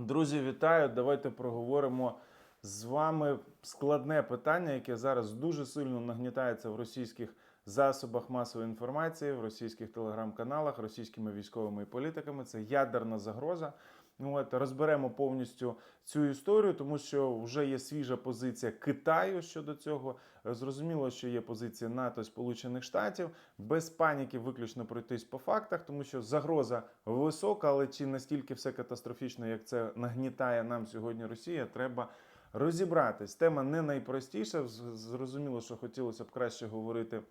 Друзі, вітаю! Давайте проговоримо з вами складне питання, яке зараз дуже сильно нагнітається в російських засобах масової інформації, в російських телеграм-каналах, російськими військовими і політиками. Це ядерна загроза. Ну от розберемо повністю цю історію, тому що вже є свіжа позиція Китаю щодо цього. Зрозуміло, що є позиція НАТО Сполучених Штатів. Без паніки виключно пройтись по фактах, тому що загроза висока, але чи настільки все катастрофічно, як це нагнітає нам сьогодні Росія, треба розібратись. Тема не найпростіша. Зрозуміло, що хотілося б краще говорити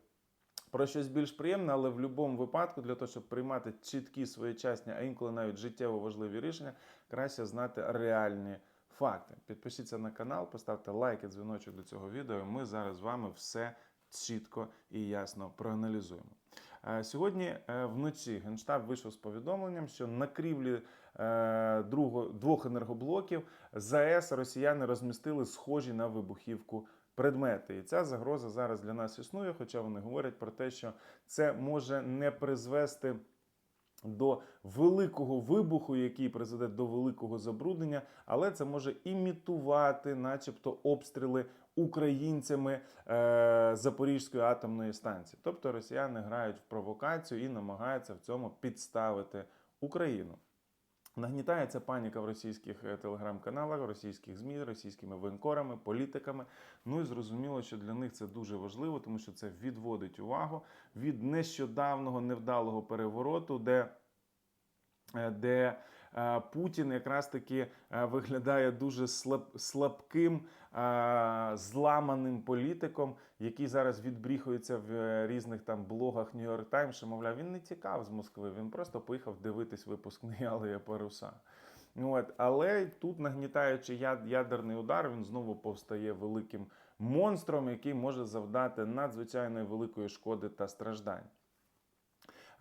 про щось більш приємне, але в будь-якому випадку, для того, щоб приймати чіткі своєчасні, а інколи навіть життєво важливі рішення, краще знати реальні факти. Підпишіться на канал, поставте лайк і дзвіночок до цього відео. Ми зараз з вами все чітко і ясно проаналізуємо. Е, Сьогодні е, вночі Генштаб вийшов з повідомленням, що на крівлі е, двох енергоблоків ЗАЕС росіяни розмістили схожі на вибухівку предмети. І ця загроза зараз для нас існує, хоча вони говорять про те, що це може не призвести. До великого вибуху, який призведе до великого забруднення, але це може імітувати, начебто, обстріли українцями е, Запорізької атомної станції. Тобто росіяни грають в провокацію і намагаються в цьому підставити Україну. Нагнітається паніка в російських е, телеграм-каналах, російських ЗМІ, російськими воєнкорами, політиками. Ну і зрозуміло, що для них це дуже важливо, тому що це відводить увагу від нещодавного невдалого перевороту, де е, де Путін якраз таки е, виглядає дуже слабким, е, зламаним політиком, який зараз відбріхується в е, різних там блогах Times, що мовляв, він не тікав з Москви, він просто поїхав дивитись випускний Алея Паруса. Ну, От, але тут, нагнітаючи ядерний удар, він знову повстає великим монстром, який може завдати надзвичайної великої шкоди та страждань.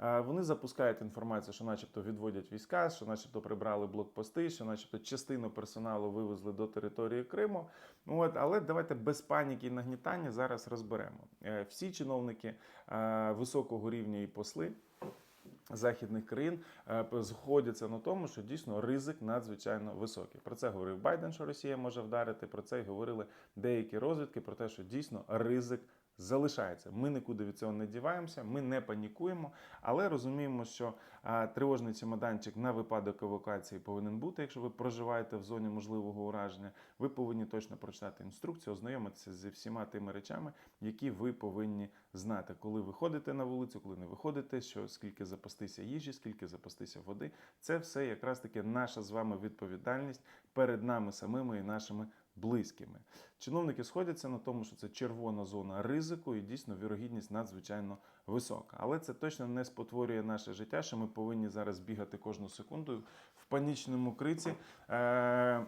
Е, Вони запускають інформацію, що, начебто, відводять війська, що, начебто, прибрали блокпости, що, начебто, частину персоналу вивезли до території Криму. От, але давайте без паніки і нагнітання зараз розберемо. Е, Всі чиновники е, високого рівня і посли. Західних країн зходяться на тому, що дійсно ризик надзвичайно високий. Про це говорив Байден, що Росія може вдарити. Про це й говорили деякі розвідки про те, що дійсно ризик залишається. Ми нікуди від цього не діваємося, ми не панікуємо, але розуміємо, що тривожний чемоданчик на випадок евакуації повинен бути. Якщо ви проживаєте в зоні можливого ураження, ви повинні точно прочитати інструкцію, ознайомитися зі всіма тими речами, які ви повинні знати, коли виходите на вулицю, коли не виходите, що скільки запастися їжі, скільки запастися води. Це все якраз таки наша з вами відповідальність перед нами самими і нашими близькими. Чиновники сходяться на тому, що це червона зона ризику, і дійсно вірогідність надзвичайно висока. Але це точно не спотворює наше життя, що ми повинні зараз бігати кожну секунду в панічному криці. Е-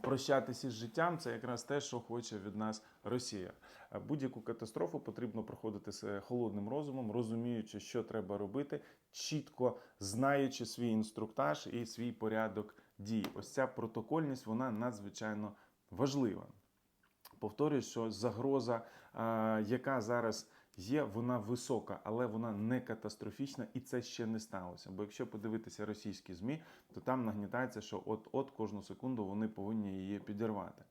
Прощатися з життям це якраз те, що хоче від нас Росія. Е, Будь-яку катастрофу потрібно проходити з холодним розумом, розуміючи, що треба робити, чітко знаючи свій інструктаж і свій порядок дій. Ось ця протокольність вона надзвичайно важлива. Повторюю, що загроза, яка зараз є, вона висока, але вона не катастрофічна, і це ще не сталося. Бо якщо подивитися російські змі, то там нагнітається, що от-от кожну секунду вони повинні її підірвати.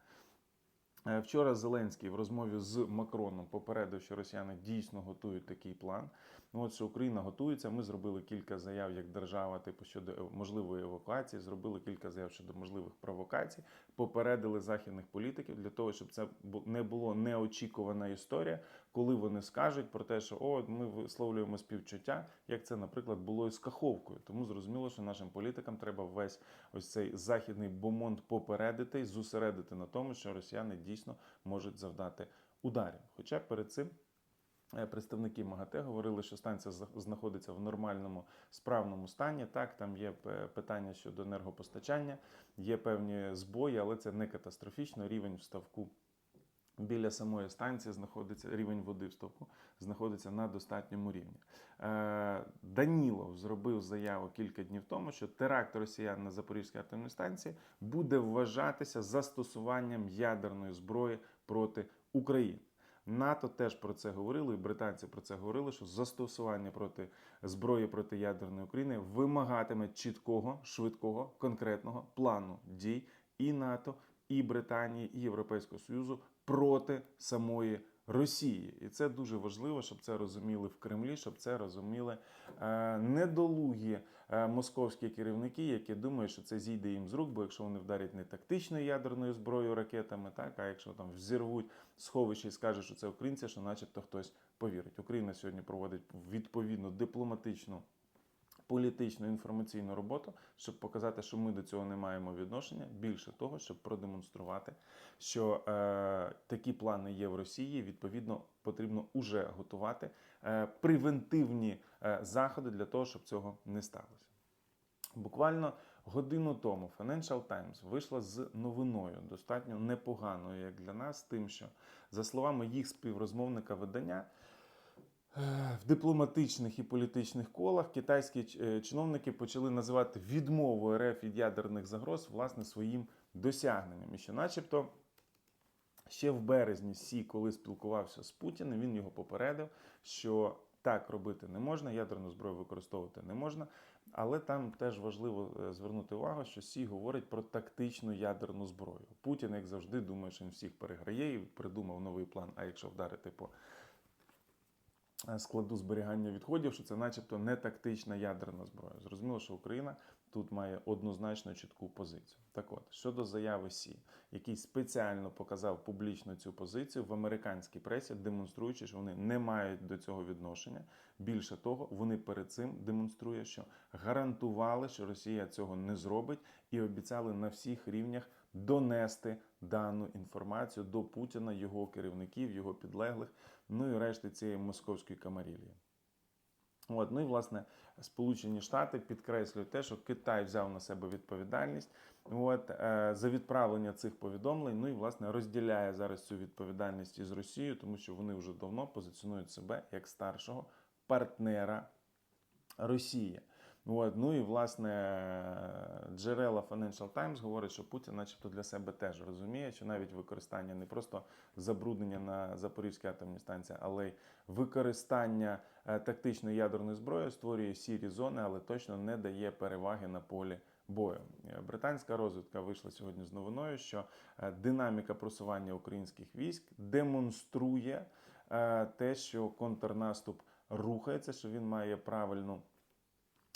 Е, Вчора Зеленський в розмові з Макроном попередив, що росіяни дійсно готують такий план. Ну от що Україна готується. Ми зробили кілька заяв як держава, типу щодо можливої евакуації, зробили кілька заяв щодо можливих провокацій, попередили західних політиків для того, щоб це не було неочікувана історія, коли вони скажуть про те, що о, ми висловлюємо співчуття, як це, наприклад, було із Каховкою. Тому зрозуміло, що нашим політикам треба весь ось цей західний бомонд попередити і зосередити на тому, що росіяни дійсно можуть завдати ударів. Хоча перед цим. е, Представники МАГАТЕ говорили, що станція знаходиться в нормальному справному стані. Так, там є е, питання щодо енергопостачання, є певні збої, але це не катастрофічно. Рівень вставку ставку біля самої станції знаходиться рівень води в ставку, знаходиться на достатньому рівні. Е, Данілов зробив заяву кілька днів тому, що теракт росіян на Запорізькій атомній станції буде вважатися застосуванням ядерної зброї проти України. НАТО теж про це говорило, і британці про це говорили, що застосування проти зброї проти ядерної України вимагатиме чіткого, швидкого, конкретного плану дій і НАТО, і Британії, і Європейського Союзу проти самої Росії. І це дуже важливо, щоб це розуміли в Кремлі, щоб це розуміли е, недолугі е, московські керівники, які думають, що це зійде їм з рук, бо якщо вони вдарять не тактичною ядерною зброєю ракетами, так а якщо там взірвуть сховище і скажуть, що це українці, що начебто хтось повірить. Україна сьогодні проводить відповідну дипломатичну. Політичну інформаційну роботу, щоб показати, що ми до цього не маємо відношення. Більше того, щоб продемонструвати, що е, такі плани є в Росії. Відповідно, потрібно уже готувати е, превентивні е, заходи для того, щоб цього не сталося. Буквально годину тому Financial Times вийшла з новиною, достатньо непоганою, як для нас, тим, що за словами їх співрозмовника видання. В дипломатичних і політичних колах китайські е, чиновники почали називати відмову РФ від ядерних загроз власне своїм досягненням. І що, начебто, ще в березні Сі, коли спілкувався з Путіним, він його попередив, що так робити не можна, ядерну зброю використовувати не можна. Але там теж важливо е, звернути увагу, що Сі говорить про тактичну ядерну зброю. Путін, як завжди, думає, що він всіх переграє і придумав новий план. А якщо вдарити по складу зберігання відходів, що це, начебто, не тактична ядерна зброя. Зрозуміло, що Україна тут має однозначно чітку позицію. Так от, щодо заяви Сі, який спеціально показав публічно цю позицію в американській пресі, демонструючи, що вони не мають до цього відношення. Більше того, вони перед цим демонструють, що гарантували, що Росія цього не зробить, і обіцяли на всіх рівнях донести дану інформацію до Путіна, його керівників, його підлеглих, ну і решти цієї московської камарілії. От, ну і власне Сполучені Штати підкреслюють те, що Китай взяв на себе відповідальність от, е, за відправлення цих повідомлень. Ну і власне розділяє зараз цю відповідальність із Росією, тому що вони вже давно позиціонують себе як старшого партнера Росії. От, ну і власне джерела Financial Times говорять, що Путін, начебто, для себе теж розуміє, що навіть використання не просто забруднення на Запорізькій атомній станції, але й використання е, тактичної ядерної зброї створює сірі зони, але точно не дає переваги на полі бою. Е, Британська розвідка вийшла сьогодні з новиною, що е, динаміка просування українських військ демонструє те, що контрнаступ рухається, що він має правильну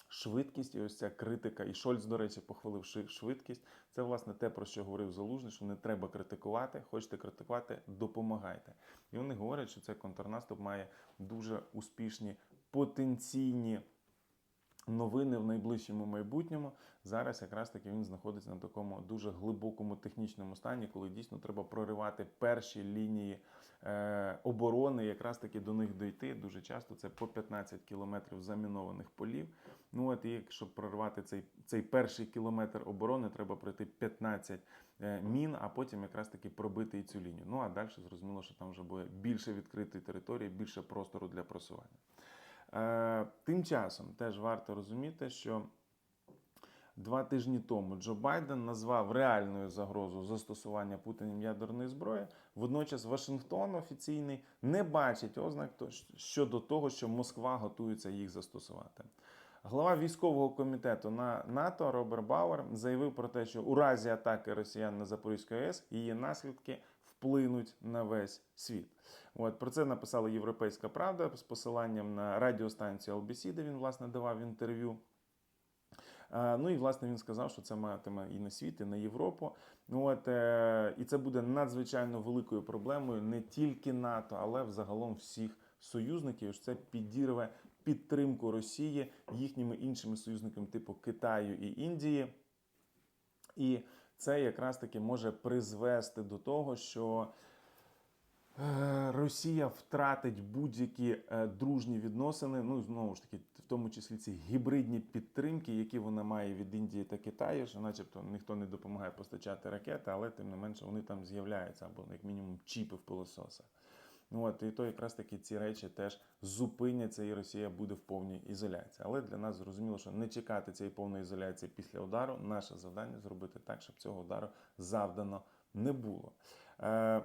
швидкість, і ось ця критика, і Шольц, до речі, похвалив швидкість. Це власне те, про що говорив Залужний, що не треба критикувати. Хочете критикувати, допомагайте. І вони говорять, що цей контрнаступ має дуже успішні потенційні. Новини в найближчому майбутньому зараз якраз таки він знаходиться на такому дуже глибокому технічному стані, коли дійсно треба проривати перші лінії е, оборони, якраз таки до них дойти. Дуже часто це по 15 кілометрів замінованих полів. Ну от і щоб прорвати цей, цей перший кілометр оборони, треба пройти 15 е, мін, а потім якраз таки пробити і цю лінію. Ну а далі зрозуміло, що там вже буде більше відкритої території, більше простору для просування. Е, Тим часом теж варто розуміти, що два тижні тому Джо Байден назвав реальною загрозу застосування Путіним ядерної зброї. Водночас Вашингтон офіційний не бачить ознак щодо того, що Москва готується їх застосувати. Глава військового комітету на НАТО Роберт Бауер заявив про те, що у разі атаки росіян на Запорізьку АЕС її наслідки вплинуть на весь світ. От про це написала Європейська Правда з посиланням на радіостанцію LBC, де він власне давав інтерв'ю. Ну і власне він сказав, що це матиме і на світ, і на Європу. Ну от е, і це буде надзвичайно великою проблемою не тільки НАТО, але взагалом всіх союзників. Це підірве підтримку Росії їхніми іншими союзниками, типу Китаю і Індії. І це якраз таки може призвести до того, що е, Росія втратить будь-які е, дружні відносини. Ну знову ж таки, в тому числі ці гібридні підтримки, які вона має від Індії та Китаю, що, начебто, ніхто не допомагає постачати ракети, але тим не менше вони там з'являються або як мінімум чіпи в пилососах. Ну от і то якраз таки ці речі теж зупиняться, і Росія буде в повній ізоляції. Але для нас зрозуміло, що не чекати цієї повної ізоляції після удару. Наше завдання зробити так, щоб цього удару завдано не було. Е,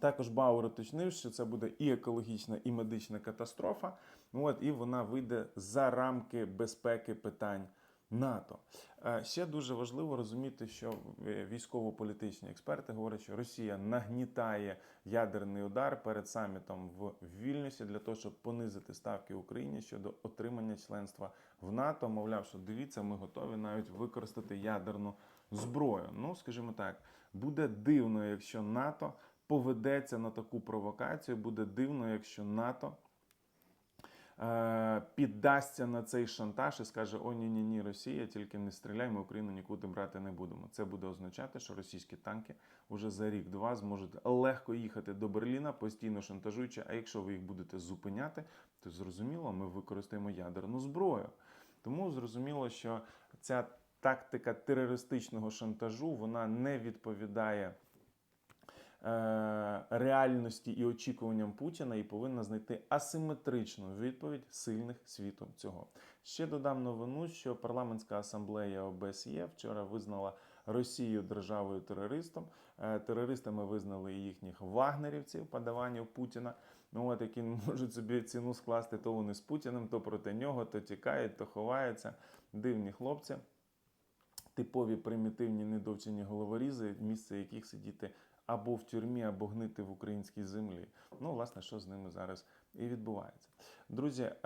Також Бауер уточнив, що це буде і екологічна, і медична катастрофа. Ну, От, і вона вийде за рамки безпеки питань НАТО. Е, Ще дуже важливо розуміти, що е, військово-політичні експерти говорять, що Росія нагнітає ядерний удар перед самітом в Вільнюсі для того, щоб понизити ставки Україні щодо отримання членства в НАТО. Мовляв, що дивіться, ми готові навіть використати ядерну зброю. Ну, скажімо так, буде дивно, якщо НАТО поведеться на таку провокацію. Буде дивно, якщо НАТО піддасться на цей шантаж і скаже: О, ні, ні, ні, Росія, тільки не стріляй, ми Україну нікуди брати не будемо. Це буде означати, що російські танки вже за рік-два зможуть легко їхати до Берліна, постійно шантажуючи. А якщо ви їх будете зупиняти, то зрозуміло, ми використаємо ядерну зброю. Тому зрозуміло, що ця тактика терористичного шантажу вона не відповідає е, реальності і очікуванням Путіна і повинна знайти асиметричну відповідь сильних світу цього. Ще додам новину, що парламентська асамблея ОБСЄ вчора визнала Росію державою терористом. Е, Терористами визнали їхніх вагнерівців, подаванів Путіна. Ну от які можуть собі ціну скласти, то вони з Путіним, то проти нього, то тікають, то ховаються. Дивні хлопці типові примітивні недовчені головорізи, місце яких сидіти або в тюрмі, або гнити в українській землі. Ну, власне, що з ними зараз і відбувається. Друзі, е-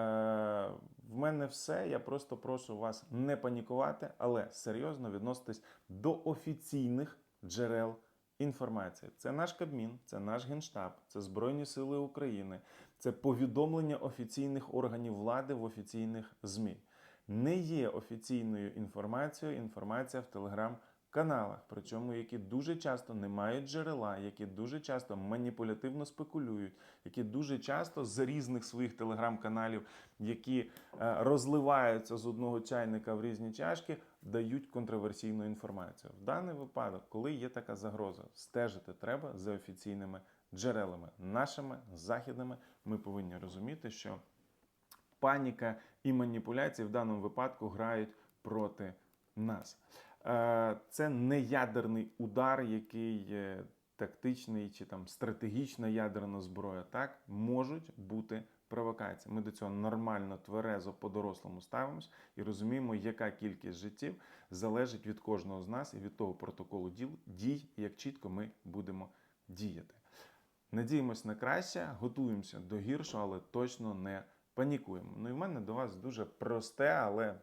в мене все. Я просто прошу вас не панікувати, але серйозно відноситись до офіційних джерел інформації. Це наш Кабмін, це наш Генштаб, це Збройні Сили України, це повідомлення офіційних органів влади в офіційних ЗМІ не є офіційною інформацією інформація в телеграм-каналах, причому які дуже часто не мають джерела, які дуже часто маніпулятивно спекулюють, які дуже часто з різних своїх телеграм-каналів, які е, розливаються з одного чайника в різні чашки, дають контроверсійну інформацію. В даний випадок, коли є така загроза, стежити треба за офіційними джерелами, нашими західними. Ми повинні розуміти, що паніка і маніпуляції в даному випадку грають проти нас. Е, Це не ядерний удар, який тактичний чи там стратегічна ядерна зброя. Так можуть бути провокації. Ми до цього нормально, тверезо, по-дорослому ставимось і розуміємо, яка кількість життів залежить від кожного з нас і від того протоколу діл, дій, як чітко ми будемо діяти. Надіємось на краще, готуємося до гіршого, але точно не панікуємо. Ну і в мене до вас дуже просте, але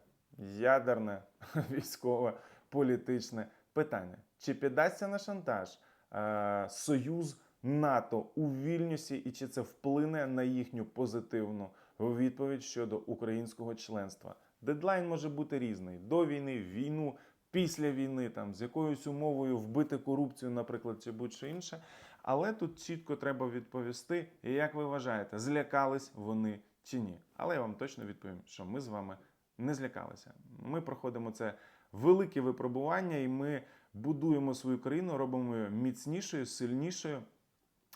ядерне військове політичне питання. Чи піддасться на шантаж е, союз НАТО у Вільнюсі, і чи це вплине на їхню позитивну відповідь щодо українського членства? Дедлайн може бути різний: до війни, війну, після війни, там з якоюсь умовою вбити корупцію, наприклад, чи будь-що інше. Але тут чітко треба відповісти, як ви вважаєте, злякались вони чи ні. Але я вам точно відповім, що ми з вами не злякалися. Ми проходимо це велике випробування, і ми будуємо свою країну, робимо її міцнішою, сильнішою.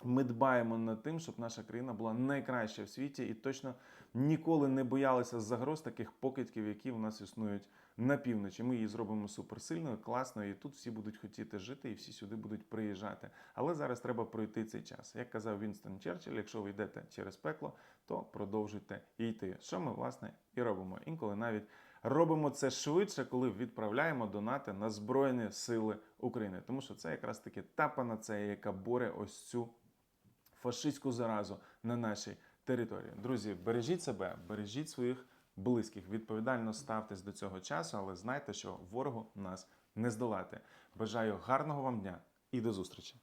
Ми дбаємо над тим, щоб наша країна була найкраща в світі і точно ніколи не боялися загроз таких покидьків, які у нас існують на півночі. Ми її зробимо суперсильною, класною, і тут всі будуть хотіти жити, і всі сюди будуть приїжджати. Але зараз треба пройти цей час. Як казав Вінстон Черчилль, якщо ви йдете через пекло, то продовжуйте йти. Що ми власне і робимо. Інколи навіть робимо це швидше, коли відправляємо донати на Збройні Сили України, тому що це якраз таки та панацея, яка боре ось цю фашистську заразу на нашій території. Друзі, бережіть себе, бережіть своїх близьких, відповідально ставтесь до цього часу, але знайте, що ворогу нас не здолати. Бажаю гарного вам дня і до зустрічі!